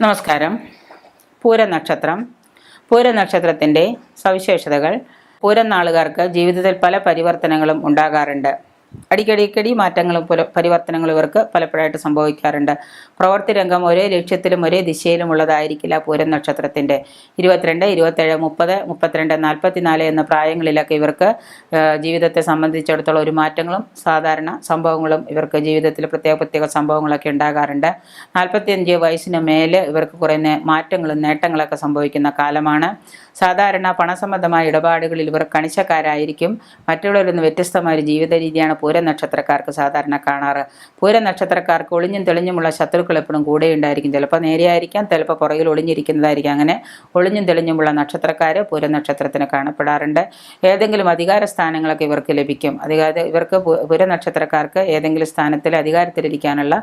നമസ്കാരം. പൂരനക്ഷത്രം. പൂരനക്ഷത്രത്തിന്റെ സവിശേഷതകൾ പൂരം നാളുകാർക്ക് ജീവിതത്തിൽ പല പരിവർത്തനങ്ങളും ഉണ്ടാകാറുണ്ട്. അടിക്കടിക്കടി മാറ്റങ്ങളും പുല പരിവർത്തനങ്ങളും ഇവർക്ക് പലപ്പോഴായിട്ട് സംഭവിക്കാറുണ്ട്. പ്രവൃത്തി രംഗം ഒരേ ലക്ഷ്യത്തിലും ഒരേ ദിശയിലും ഉള്ളതായിരിക്കില്ല പൂരം നക്ഷത്രത്തിന്റെ ഇരുപത്തിരണ്ട് ഇരുപത്തേഴ് മുപ്പത് മുപ്പത്തിരണ്ട് നാൽപ്പത്തിനാല് എന്ന പ്രായങ്ങളിലൊക്കെ ഇവർക്ക് ജീവിതത്തെ സംബന്ധിച്ചിടത്തോളം ഒരു മാറ്റങ്ങളും സാധാരണ സംഭവങ്ങളും ഇവർക്ക് ജീവിതത്തിൽ പ്രത്യേക പ്രത്യേക സംഭവങ്ങളൊക്കെ ഉണ്ടാകാറുണ്ട്. നാൽപ്പത്തിയഞ്ച് വയസ്സിന് മേലെ ഇവർക്ക് കുറേ മാറ്റങ്ങളും നേട്ടങ്ങളൊക്കെ സംഭവിക്കുന്ന കാലമാണ്. സാധാരണ പണസംബന്ധമായ ഇടപാടുകളിൽ ഇവർ കണിശക്കാരായിരിക്കും. മറ്റുള്ളവരിൽ നിന്ന് വ്യത്യസ്തമായ ഒരു ജീവിത രീതിയാണ് പൂര നക്ഷത്രക്കാർക്ക് സാധാരണ കാണാറ്. പൂര നക്ഷത്രക്കാർക്ക് ഒളിഞ്ഞും തെളിഞ്ഞുമുള്ള ശത്രുക്കൾ എപ്പോഴും കൂടെ ഉണ്ടായിരിക്കും ചിലപ്പോൾ നേരെയായിരിക്കാം ചിലപ്പോൾ പുറകിൽ ഒളിഞ്ഞിരിക്കുന്നതായിരിക്കും. അങ്ങനെ ഒളിഞ്ഞും തെളിഞ്ഞുമുള്ള നക്ഷത്രക്കാർ പൂര നക്ഷത്രത്തിന് കാണപ്പെടാറുണ്ട്. ഏതെങ്കിലും അധികാര സ്ഥാനങ്ങളൊക്കെ ഇവർക്ക് ലഭിക്കും. അധികാര ഇവർക്ക് പൂര നക്ഷത്രക്കാർക്ക് ഏതെങ്കിലും സ്ഥാനത്തിൽ അധികാരത്തിലിരിക്കാനുള്ള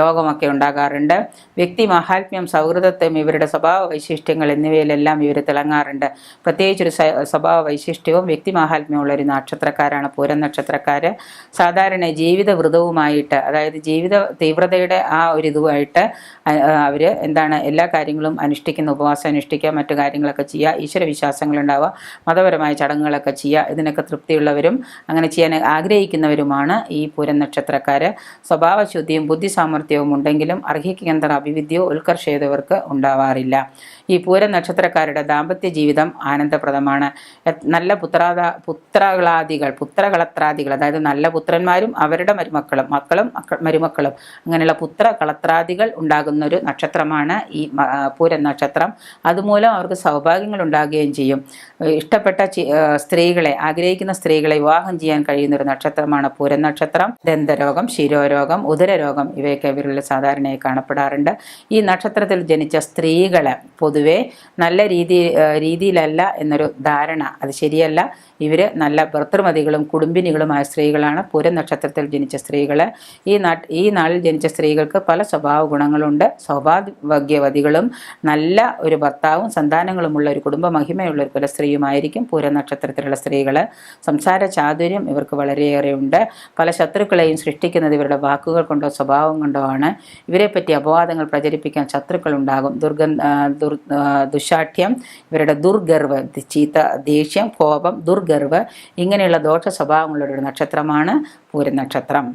യോഗമൊക്കെ ഉണ്ടാകാറുണ്ട്. വ്യക്തി മഹാത്മ്യം സൗഹൃദത്വം ഇവരുടെ സ്വഭാവ വൈശിഷ്ട്യങ്ങൾ എന്നിവയിലെല്ലാം ഇവർ തിളങ്ങാറുണ്ട്. പ്രത്യേകിച്ചൊരു സ്വഭാവ വൈശിഷ്ട്യവും വ്യക്തി മഹാത്മ്യമുള്ള ഒരു നക്ഷത്രക്കാരാണ് പൂരം നക്ഷത്രക്കാർ സാധാരണ ജീവിത വ്രതവുമായിട്ട് അതായത് ജീവിത തീവ്രതയുടെ ആ ഒരു ഇതുമായിട്ട് അവർ എന്താണ് എല്ലാ കാര്യങ്ങളും അനുഷ്ഠിക്കുന്ന ഉപവാസം അനുഷ്ഠിക്കുക മറ്റു കാര്യങ്ങളൊക്കെ ചെയ്യുക ഈശ്വര വിശ്വാസങ്ങളുണ്ടാവുക മതപരമായ ചടങ്ങുകളൊക്കെ ചെയ്യുക ഇതിനൊക്കെ തൃപ്തിയുള്ളവരും അങ്ങനെ ചെയ്യാൻ ആഗ്രഹിക്കുന്നവരുമാണ് ഈ പൂരം നക്ഷത്രക്കാർ സ്വഭാവശുദ്ധിയും ബുദ്ധി സാമർഥ്യവും ഉണ്ടെങ്കിലും അർഹിക്കേണ്ട അഭിവിദ്യയോ ഉത്കർഷയതവർക്ക് ഉണ്ടാവാറില്ല. ഈ പൂരം നക്ഷത്രക്കാരുടെ ദാമ്പത്യ ജീവിതം ആനന്ദപ്രദമാണ്. നല്ല പുത്രാദ പുത്രകളാദികൾ പുത്രകളത്രാദികൾ അതായത് നല്ല പുത്രന്മാരും അവരുടെ മരുമക്കളും മക്കളും മക്ക- മരുമക്കളും. അങ്ങനെയുള്ള പുത്ര കളത്രാദികൾ ഉണ്ടാകുന്ന ഒരു നക്ഷത്രമാണ് ഈ പൂരൻ നക്ഷത്രം. അതുമൂലം അവർക്ക് സൗഭാഗ്യങ്ങൾ ഉണ്ടാകുകയും ചെയ്യും. ഇഷ്ടപ്പെട്ട സ്ത്രീകളെ ആഗ്രഹിക്കുന്ന സ്ത്രീകളെ വിവാഹം ചെയ്യാൻ കഴിയുന്ന ഒരു നക്ഷത്രമാണ് പൂരൻ നക്ഷത്രം. ദന്തരോഗം ശിരോരോഗം ഉദരരോഗം ഇവയൊക്കെ ഇവരിൽ സാധാരണയായി കാണപ്പെടാറുണ്ട്. ഈ നക്ഷത്രത്തിൽ ജനിച്ച സ്ത്രീകളെ പൊതുവെ നല്ല രീതി രീതിയിലല്ല എന്നൊരു ധാരണ. അത് ശരിയല്ല. ഇവർ നല്ല ഭർത്തൃമതികളും കുടുംബിനികളുമായ സ്ത്രീകളാണ്. പൂരം നക്ഷത്രത്തിൽ ജനിച്ച സ്ത്രീകൾ ഈ നാട്ട് ഈ നാളിൽ ജനിച്ച സ്ത്രീകൾക്ക് പല സ്വഭാവ ഗുണങ്ങളുണ്ട്. സൗഭാഗ്യവതികളും നല്ല ഒരു ഭർത്താവും സന്താനങ്ങളുമുള്ള ഒരു കുടുംബ മഹിമയുള്ള ഒരു കുലസ്ത്രീയുമായിരിക്കും പൂരം നക്ഷത്രത്തിലുള്ള സ്ത്രീകൾ സംസാര ചാതുര്യം ഇവർക്ക് വളരെയേറെ ഉണ്ട്. പല ശത്രുക്കളെയും സൃഷ്ടിക്കുന്നത് ഇവരുടെ വാക്കുകൾ കൊണ്ടോ സ്വഭാവം കൊണ്ടോ ആണ്. ഇവരെപ്പറ്റി അപവാദങ്ങൾ പ്രചരിപ്പിക്കാൻ ശത്രുക്കളുണ്ടാകും. ദുർഗ ആ, ദുർ ദുശാഠ്യം ഇവരുടെ ദുർഗർവ് ചീത്ത ദേഷ്യം കോപം ദുർഗർവ് ഇങ്ങനെയുള്ള ദോഷ സ്വഭാവങ്ങളുള്ള ഒരു നക്ഷത്രമാണ്. പൂരം നക്ഷത്രം.